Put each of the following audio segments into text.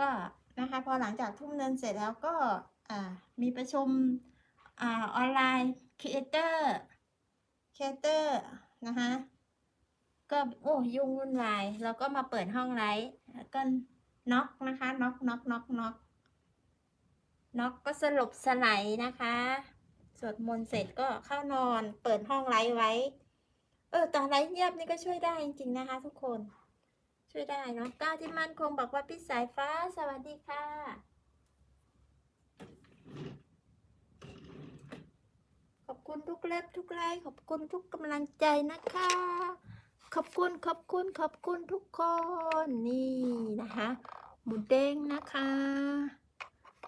ก็นะคะพอหลังจากทุ่มเงินเสร็จแล้วก็มีประชุมออนไลน์ครีเอเตอร์ครีเอเตอร์นะคะก็โอ้ยุ่งวุ่นวายแล้วก็มาเปิดห้องไลฟ์แล้วก็น็อกนะคะน็อกน็อกน็อกน็อกน็อกก็สลบสไลด์นะคะสวดมนต์เสร็จก็เข้านอนเปิดห้องไลฟ์ไว้ เออตอนไลฟ์เงียบนี่ก็ช่วยได้จริงๆนะคะทุกคน ช่วยได้เนาะก้าวที่มั่นคงบอกว่าพี่สายฟ้าสวัสดีค่ะ ขอบคุณทุกเล็บทุกไลค์ขอบคุณทุกกำลังใจนะคะ ขอบคุณขอบคุณขอบคุณทุกคนนี่นะคะหมูเด้งนะคะ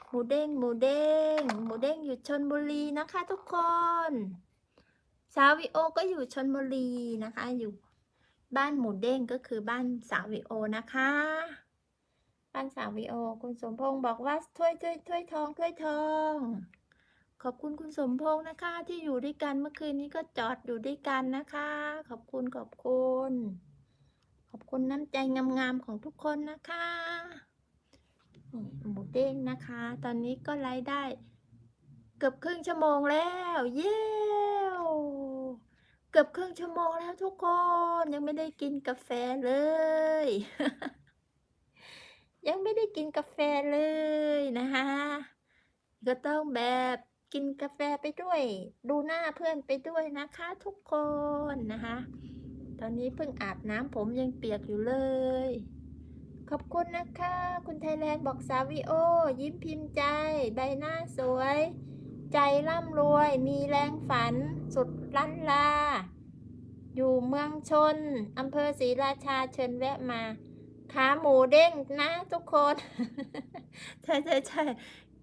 หมูเด้งหมูเด้งหมูเด้งอยู่ชนบุรีนะคะ ทุกคน สาวิโอก็อยู่ชนบุรีนะคะอยู่ บ้านหมูเด้งก็คือบ้านสาวิโอนะคะ บ้านสาวิโอ คุณสมพงศ์บอกว่าถ้วยถ้วยถ้วยทองถ้วยทอง ขอบคุณคุณสมพงษ์นะคะ ที่อยู่ด้วยกันเมื่อคืนนี้ก็จอดอยู่ด้วยกันนะคะ ขอบคุณขอบคุณ ขอบคุณน้ำใจงามๆของทุกคนนะคะหมูเด้งนะคะ ตอนนี้ก็ไลฟ์ได้ เกือบครึ่งชั่วโมงแล้ว เย้ เกือบครึ่งชั่วโมงแล้วทุกคน ยังไม่ได้กินกาแฟเลย ยังไม่ได้กินกาแฟเลยนะคะก็ต้องแบบกินกาแฟไปด้วย ดูหน้าเพื่อนไปด้วยนะคะทุกคนนะคะ ตอนนี้เพิ่งอาบน้ำผมยังเปียกอยู่เลย ขอบคุณนะคะ คุณไทยแลนด์บอกสาวิโอ ยิ้มพิมพ์ใจ ใบหน้าสวย ใจร่ำรวย มีแรงฝัน สุดล้านลา อยู่เมืองชนอำเภอศรีราชาเชิญแวะมา ขาหมูเด้งนะทุกคน ใช่ใช่ใช่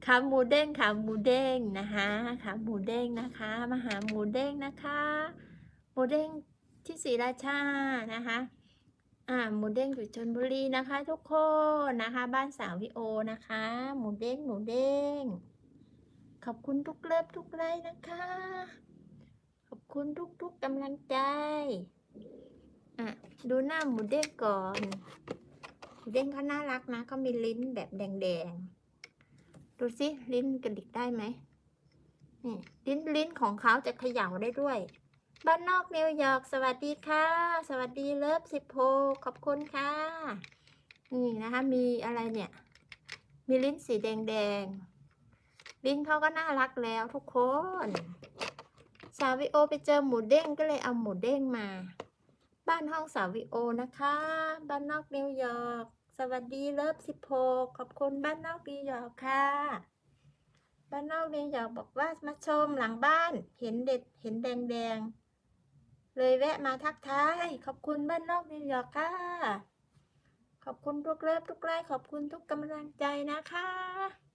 ขาหมูเด้งขาหมูเด้งนะคะขาหมูเด้งนะคะมาหาหมูเด้งนะคะ หมูเด้งที่ศรีราชานะคะอ่าหมูเด้งอยู่ชนบุรีนะคะ ทุกคนนะคะ บ้านสาววิโอนะคะ หมูเด้งหมูเด้ง อบคุณทุกเลิฟทุกไลค์นะคะ ขอบคุณทุกๆกำลังใจ อะ ดูหน้าหมูเด้งก่อน หมูเด้งเขาน่ารักนะเขามีลิ้นแบบแดงๆ ดูสิลิ้นกระดิกได้ไหมนี่ลิ้นลิ้นของเขาจะเขย่าได้ด้วย บ้านนอกนิวยอร์กสวัสดีค่ะ สวัสดีเลิฟสิบโพขอบคุณค่ะ นี่นะคะ มีอะไรเนี่ย มีลิ้นสีแดงๆ ลิ้นเขาก็น่ารักแล้วทุกคน สาวิโอไปเจอหมูเด้งก็เลยเอาหมูเด้งมา บ้านห้องสาวิโอนะคะ บ้านนอกนิวยอร์ก สวัสดีเลิฟสิบหกขอบคุณบ้านนอกนิวยอร์กค่ะ บ้านนอกนิวยอร์กบอกว่ามาชมหลังบ้าน เห็นเด็ด เห็นแดงแดงเลยแวะมาทักทาย ขอบคุณบ้านนอกนิวยอร์กค่ะ ขอบคุณทุกเลิฟทุกไลค์ขอบคุณทุกกำลังใจนะคะ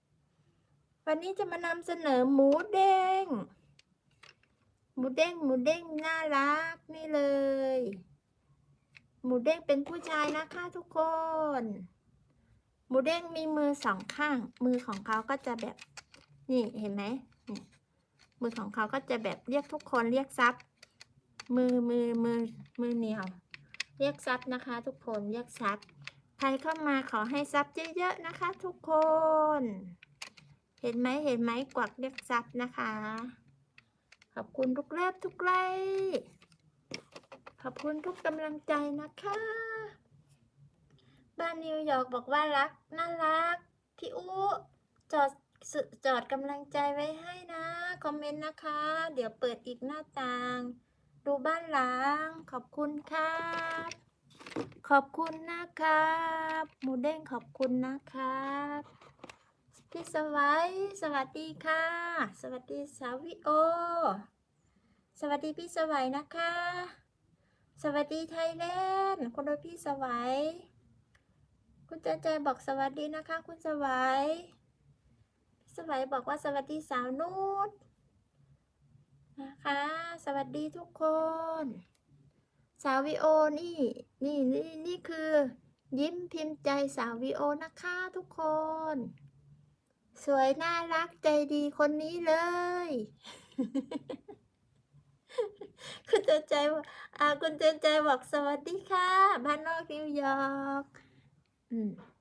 วันนี้จะมานำเสนอหมูเด้ง หมูเด้งหมูเด้งน่ารักนี่เลย หมูเด้งเป็นผู้ชายนะคะทุกคน หมูเด้งมีมือสองข้าง มือของเขาก็จะแบบ นี่เห็นไหมนี่มือของเขาก็จะแบบเรียกทุกคนเรียกซับมือมือมือมือเหนียว เรียกซับนะคะ ทุกคนเรียกซับใครเข้ามาขอให้ซับเยอะๆนะคะ ทุกคน เห็นไหมเห็นไหมกวักเรียกซับนะคะ ขอบคุณทุกเลิฟทุกไลค์ขอบคุณทุกกำลังใจนะคะ บ้านนิวยอร์กบอกว่ารักน่ารัก พี่อู้จอดจอดกำลังใจไว้ให้นะ คอมเมนต์นะคะ เดี๋ยวเปิดอีกหน้าต่าง ดูบ้านหลัง ขอบคุณครับ ขอบคุณนะครับ หมูเด้งขอบคุณนะครับ พี่สวัยสวัสดีค่ะ สวัสดีสาวิโอ สวัสดีพี่สวัยนะคะ สวัสดีไทยแลนด์คุณโดยพี่สวัยคุณเจเจบอกสวัสดีนะคะ คุณสวัยพี่สวัยบอกว่าสวัสดีสาวนุชนะคะ สวัสดีทุกคน สาววิโอนี่นี่นี่นี่คือ ยิ้มพิมพ์ใจสาววิโอนะคะทุกคน สวยน่ารักใจดีคนนี้เลย คุณเจใจบอกอ่าคุณเจใจบอกสวัสดีค่ะ บ้านนอกนิวยอร์กอืม